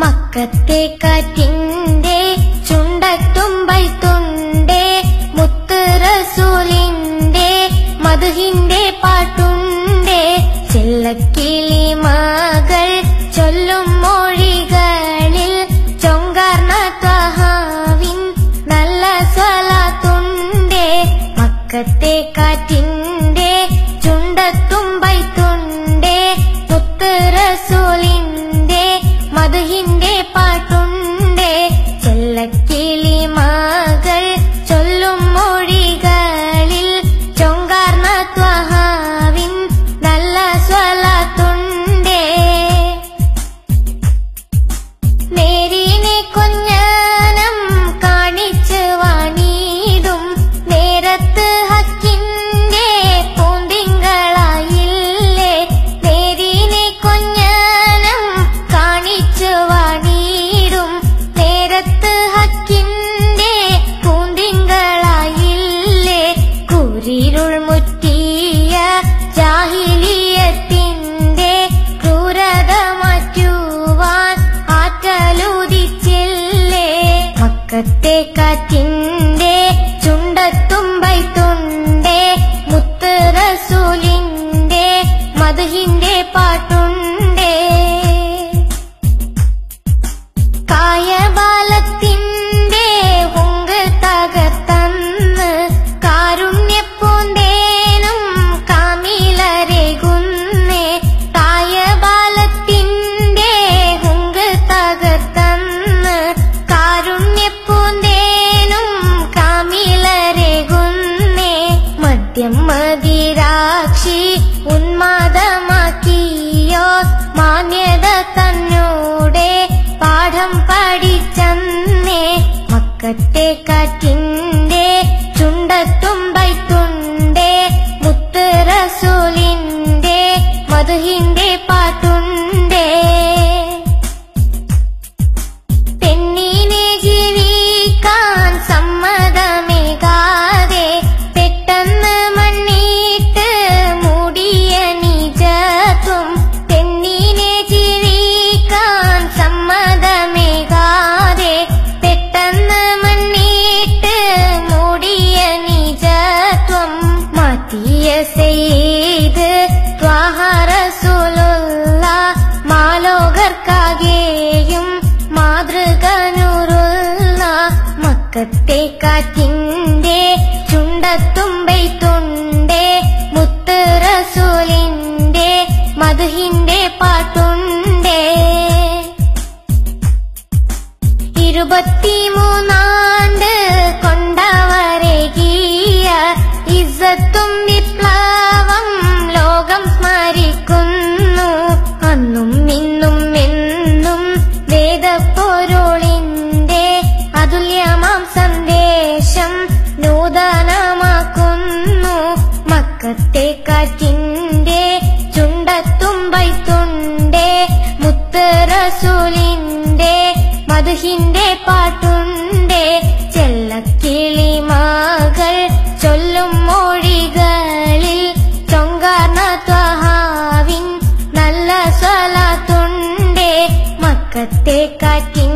മക്കത്തെ കാറ്റിന്റെ ചുണ്ടത്തുമ്പൈത്തുണ്ടേ മുത്ത് റസൂലിന്റെ മധുഹിന്റെ പാട്ടുണ്ടേ. ചെല്ലക്കിളി മകൾ ചൊല്ലും മൊഴികളിൽ ചൊങ്കാർന്ന ത്വഹാവിൻ നല്ല സ്വലാത്തുണ്ടേ. മക്കത്തെ കാറ്റിന്റെ ചുണ്ടത്തുമ്പൈത്തുണ്ടേ മധുഹിന്റെ കുരിരുൾ മുറ്റിയ ജാഹിലിയത്തിന്റെ ക്രൂരത മാറ്റുവാൻ ആറ്റലുദിച്ചില്ലേ മക്കത്തെ കാറ്റിന്റെ മദ്യം മതിരാക്ഷി ഉന്മാദമാക്കിയോ? മാന്യത തന്നൂടെ പാഠം പഠിച്ചന്നേ. മക്കത്തെ കാറ്റിന്റെ സെയ്ത് ത്വാഹറസുലുള്ള മാലോകർക്കാകെയും മാതൃകനുറുള്ള മക്കത്തെ കാറ്റിന്റെ ചുണ്ടത്തുമ്പൈത്തുണ്ടേ മുത്ത് റസൂലിന്റെ മധുഹിന്റെ പാട്ടുണ്ടേ. ഇരുപത്തിമൂന്നാണ്ട് കാറ്റിന്റെ ചുണ്ടത്തുമ്പൈത്തുണ്ടേ മുത്ത് റസൂലിന്റെ മധുഹിന്റെ പാട്ടുണ്ടേ ചെല്ലക്കിളി മകൾ ചൊല്ലും മൊഴികളിൽ ചൊങ്കാർന്ന ത്വഹാവിൻ നല്ല സ്വലാത്തുണ്ടേ മക്കത്തെ കാറ്റിൻ